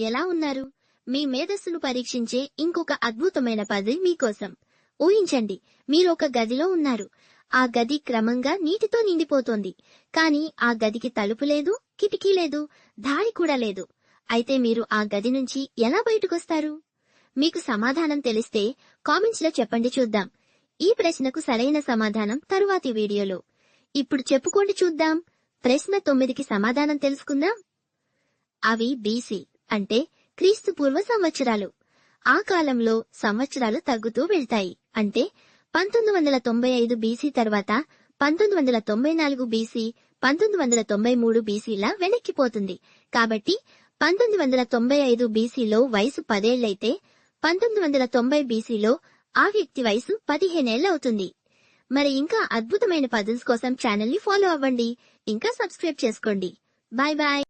ఎలా ఉన్నారు? మీ మేధస్సును పరీక్షించే ఇంకొక అద్భుతమైన పది మీకోసం. ఊహించండి మీరు ఒక గదిలో ఉన్నారు. ఆ గది క్రమంగా నీటితో నిండిపోతోంది. కానీ ఆ గదికి తలుపు లేదు కిటికీ లేదు దారి కూడా లేదు. అయితే మీరు ఆ గది నుంచి ఎలా బయటకొస్తారు? మీకు సమాధానం తెలిస్తే కామెంట్స్లో చెప్పండి చూద్దాం. ఈ ప్రశ్నకు సరైన సమాధానం తరువాతి వీడియోలో. ఇప్పుడు చెప్పుకోండి చూద్దాం. ప్రశ్న తొమ్మిదికి సమాధానం తెలుసుకుందాం. అవి బీసీ అంటే క్రీస్తు పూర్వ సంవత్సరాలు. ఆ కాలంలో సంవత్సరాలు తగ్గుతూ వెళ్తాయి. అంటే పంతొమ్మిది వందల తొంభై ఐదు బీసీ తర్వాత పంతొమ్మిది వందల తొంభై నాలుగు బీసీ పంతొమ్మిది వందల తొంభై మూడు బీసీలా వెనక్కిపోతుంది. కాబట్టి పంతొమ్మిది వందల తొంభై ఐదు బీసీలో వయసు పదేళ్ళైతే పంతొమ్మిది వందల తొంభై బీసీలో ఆ వ్యక్తి వయసు పదిహేనేళ్ళవుతుంది మరి ఇంకా అద్భుతమైన పజిల్స్ కోసం ఛానల్ని ఫాలో అవ్వండి. ఇంకా సబ్స్క్రైబ్ చేసుకోండి. Bye bye.